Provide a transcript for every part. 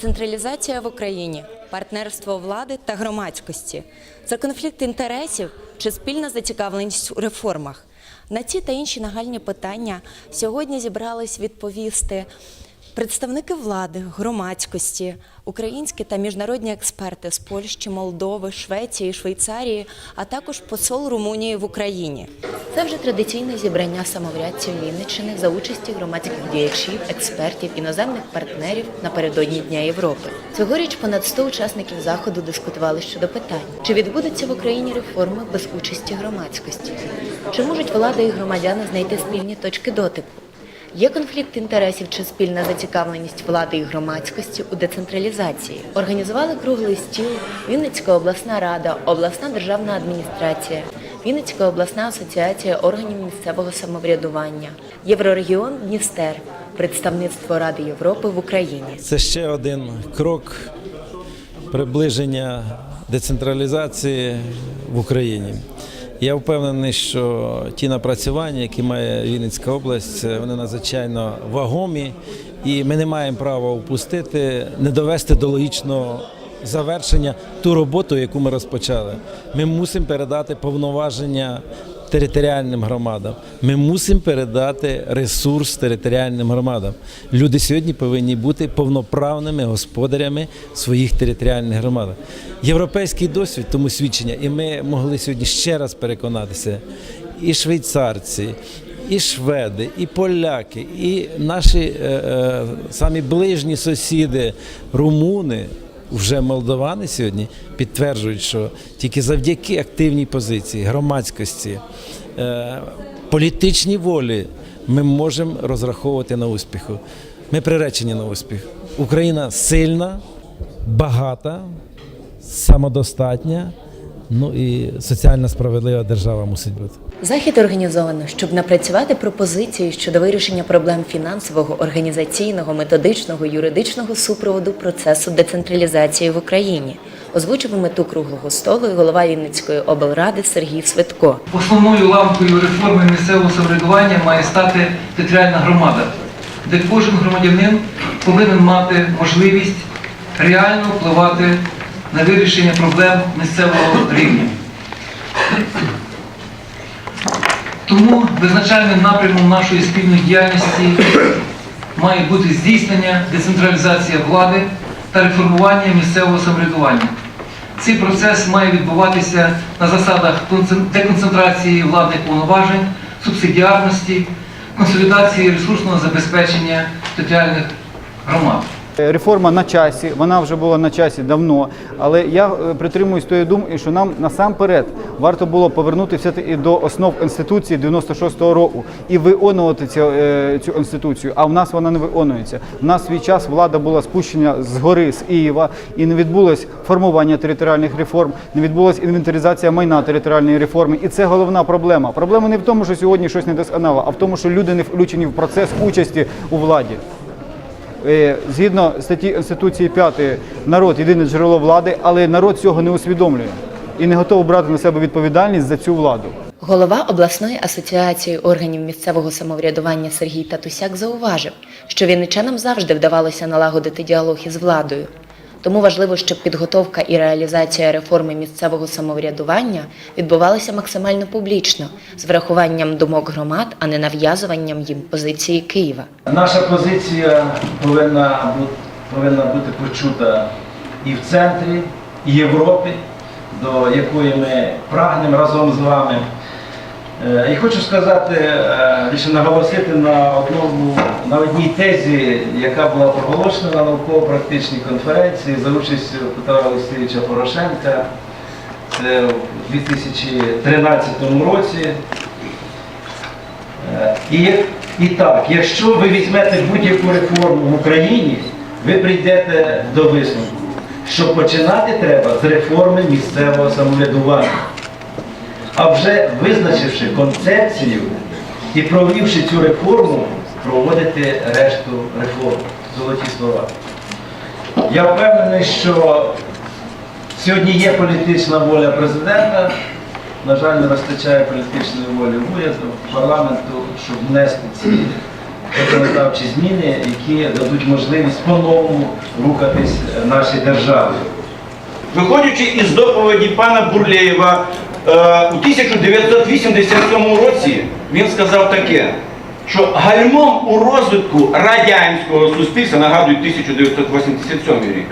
Децентралізація в Україні, партнерство влади та громадськості. Це конфлікт інтересів чи спільна зацікавленість у реформах. На ці та інші нагальні питання сьогодні зібрались відповісти представники влади, громадськості, українські та міжнародні експерти з Польщі, Молдови, Швеції, Швейцарії, а також посол Румунії в Україні. Це вже традиційне зібрання самоврядців Вінниччини за участі громадських діячів, експертів, іноземних партнерів напередодні Дня Європи. Цьогоріч понад 100 учасників заходу дискутували щодо питань, чи відбудуться в Україні реформи без участі громадськості, чи можуть влада і громадяни знайти спільні точки дотику. Є конфлікт інтересів чи спільна зацікавленість влади і громадськості у децентралізації. Організували круглий стіл Вінницька обласна рада, обласна державна адміністрація, Вінницька обласна асоціація органів місцевого самоврядування, Єврорегіон Дністер, представництво Ради Європи в Україні. Це ще один крок приближення децентралізації в Україні. Я впевнений, що ті напрацювання, які має Вінницька область, вони надзвичайно вагомі, і ми не маємо права упустити, не довести до логічного завершення ту роботу, яку ми розпочали. Ми мусимо передати повноваження територіальним громадам. Ми мусимо передати ресурс територіальним громадам. Люди сьогодні повинні бути повноправними господарями своїх територіальних громад. Європейський досвід тому свідчення, і ми могли сьогодні ще раз переконатися, і швейцарці. І шведи, і поляки, і наші е, е, самі ближні сусіди, румуни, вже молдовани сьогодні підтверджують, що тільки завдяки активній позиції, громадськості, е, політичній волі ми можемо розраховувати на успіху. Ми приречені на успіх. Україна сильна, багата, самодостатня, ну і соціально справедлива держава мусить бути. Захід організовано, щоб напрацювати пропозиції щодо вирішення проблем фінансового, організаційного, методичного, юридичного супроводу процесу децентралізації в Україні. Озвучив мету круглого столу і голова Вінницької облради Сергій Свитко. Основною ламкою реформи місцевого самоврядування має стати територіальна громада, де кожен громадянин повинен мати можливість реально впливати на вирішення проблем місцевого рівня. Тому визначальним напрямом нашої спільної діяльності має бути здійснення децентралізації влади та реформування місцевого самоврядування. Цей процес має відбуватися на засадах деконцентрації владних повноважень, субсидіарності, консолідації ресурсного забезпечення територіальних громад. Реформа на часі, вона вже була на часі давно, але я е, притримуюсь тої думки, що нам насамперед варто було повернутися і до основ інституції 96-го року і виконувати цю, е, цю інституцію. А в нас вона не виконується. В нас свій час влада була спущена згори з Києва і не відбулось формування територіальних реформ, не відбулась інвентаризація майна територіальної реформи. І це головна проблема. Проблема не в тому, що сьогодні щось недосконало, а в тому, що люди не включені в процес участі у владі. Е, Згідно статті Конституції 5, народ єдине джерело влади, але народ цього не усвідомлює і не готовий брати на себе відповідальність за цю владу. Голова обласної асоціації органів місцевого самоврядування Сергій Татусяк зауважив, що вінничанам завжди вдавалося налагодити діалог із владою. Тому важливо, щоб підготовка і реалізація реформи місцевого самоврядування відбувалися максимально публічно, з врахуванням думок громад, а не нав'язуванням їм позиції Києва. Наша позиція повинна бути, повинна бути почута і в центрі і Європи, до якої ми прагнемо разом з вами. Е, І хочу сказати, е, більше наголосити на одному на одній тезі, яка була проголошена на науково-практичній конференції за участю Петра Олексійовича Порошенка. Це у 2013 році. Е, І, і так, якщо ви візьмете будь-яку реформу в Україні, ви прийдете до висновку, що починати треба з реформи місцевого самоврядування. А вже визначивши концепцію і провівши цю реформу, проводити решту реформ. Золоті слова. Я впевнений, що сьогодні є політична воля президента. На жаль, не вистачає політичної волі уряду, парламенту, щоб внести ці законодавчі зміни, які дадуть можливість по-новому рухатись нашій державі. Виходячи із доповіді пана Бурлєєва, у 1987 році він сказав таке, що гальмом у розвитку радянського суспільства, нагадую, 1987 рік,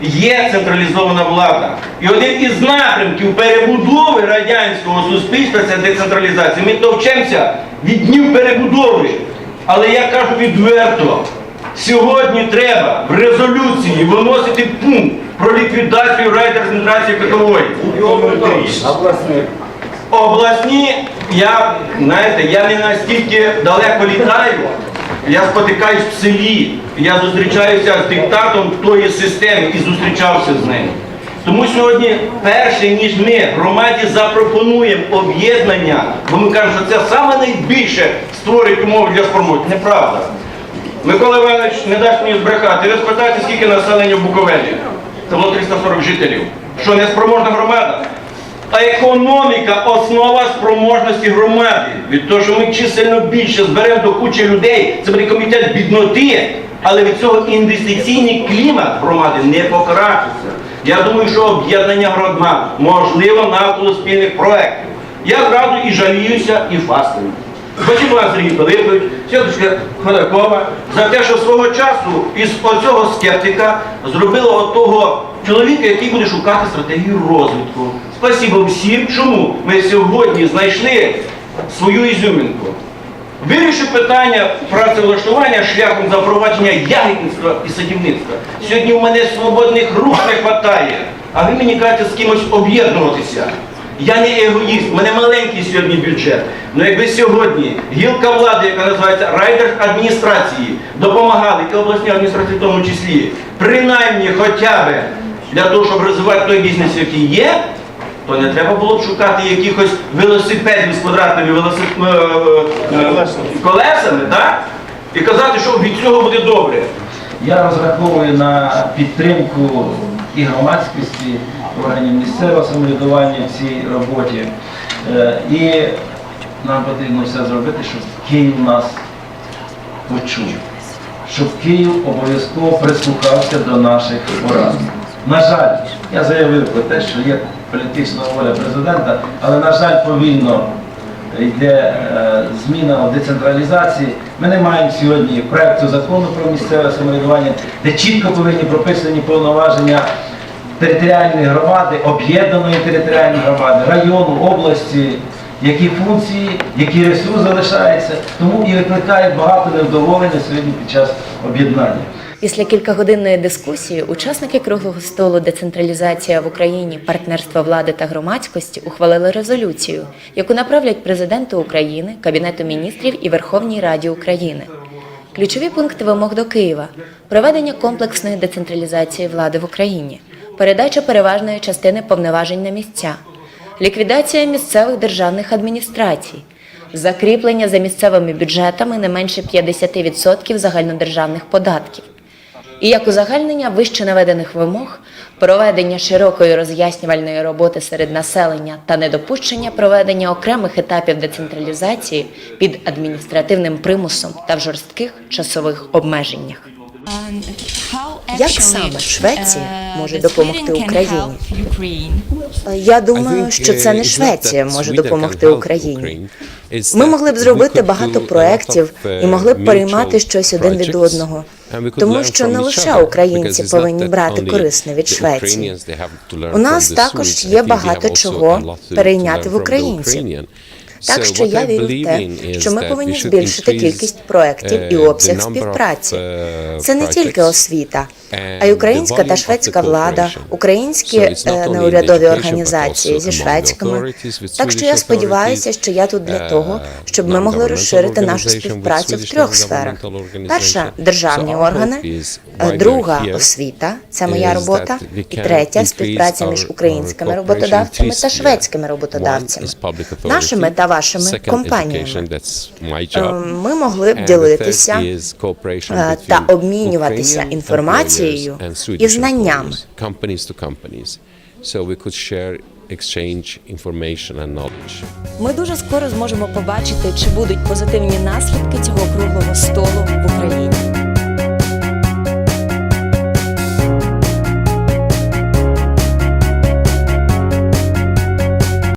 є централізована влада. І один із напрямків перебудови радянського суспільства це децентралізація. Ми товчемося від днів перебудови. Але я кажу відверто, сьогодні треба в резолюції виносити пункт про ліквідацію райдержцентрації категорії. Обласні, я, знаєте, я не настільки далеко літаю, я спотикаюсь в селі, я зустрічаюся з диктатом тої системи і зустрічався з ним. Тому сьогодні, перше, ніж ми громаді запропонуємо об'єднання, бо ми кажемо, що це саме найбільше створить умови для сформування. Неправда. Микола Іванович не дасть мені збрехати. Ви спитайте, скільки населення в Буковелі? Це було 340 жителів. Що не спроможна громада? А економіка основа спроможності громади. Від того, що ми чисельно більше зберемо до кучі людей, це буде комітет бідноти, але від цього інвестиційний клімат громади не покращиться. Я думаю, що об'єднання громад можливо навколо спільних проєктів. Я зразу і жаліюся, і фастую. Бачимо Сергій Пилипович, Святочка Ходакова, за те, що свого часу із оцього скептика зробила отого чоловіка, який буде шукати стратегію розвитку. Спасибо всім, чому ми сьогодні знайшли свою ізюмінку. Вирішив питання працевлаштування шляхом запровадження ягідництва і садівництва. Сьогодні у мене свободних рук не вистачає, а ви мені кажете з кимось об'єднуватися. Я не егоїст, у мене маленький сьогодні бюджет. Ну якби сьогодні гілка влади, яка називається райдержадміністрації, допомагали, і обласні адміністрації в тому числі, принаймні хоча б для того, щоб розвивати той бізнес, який є, то не треба було б шукати якихось велосипедів з квадратними велосип... е, е, е, колесами, так? І казати, що від цього буде добре. Я розраховую на підтримку і громадськості, органів місцевого самоврядування в цій роботі. Е, І нам потрібно все зробити, щоб Київ нас почув, щоб Київ обов'язково прислухався до наших порад. На жаль, я заявив про те, що є політична воля президента, але на жаль, повільно йде е, зміна в децентралізації. Ми не маємо сьогодні проекту закону про місцеве самоврядування, де чітко повинні прописані повноваження територіальної громади, об'єднаної територіальної громади, району, області, які функції, який ресурс залишається, тому і викликає багато невдоволення сьогодні під час об'єднання. Після кількагодинної дискусії учасники круглого столу Децентралізація в Україні, партнерство влади та громадськості ухвалили резолюцію, яку направлять президенту України, Кабінету міністрів і Верховній Раді України. Ключові пункти вимог до Києва: проведення комплексної децентралізації влади в Україні, передача переважної частини повноважень на місця, ліквідація місцевих державних адміністрацій, закріплення за місцевими бюджетами не менше 50% загальнодержавних податків. І як узагальнення вище наведених вимог, проведення широкої роз'яснювальної роботи серед населення та недопущення проведення окремих етапів децентралізації під адміністративним примусом та в жорстких часових обмеженнях. Як саме Швеція може допомогти Україні? Я думаю, що це не Швеція може допомогти Україні. Ми могли б зробити багато проєктів і могли б переймати щось один від одного. Тому що не лише українці повинні брати корисне від Швеції. У нас також є багато чого перейняти в українців. Так що я вірю в те, що ми повинні збільшити кількість проєктів і обсяг співпраці. Це не тільки освіта, а й українська та шведська влада, українські е, неурядові організації зі шведськими. Так що я сподіваюся, що я тут для того, щоб ми могли розширити нашу співпрацю в трьох сферах: перша державні органи, е, друга освіта, це моя робота, і третя співпраця між українськими роботодавцями та шведськими роботодавцями. Нашими та вашими компаніями. Е, Ми могли б ділитися е, та обмінюватися інформацією і знаннями. exchange information and knowledge. Ми дуже скоро зможемо побачити, чи будуть позитивні наслідки цього круглого столу в Україні.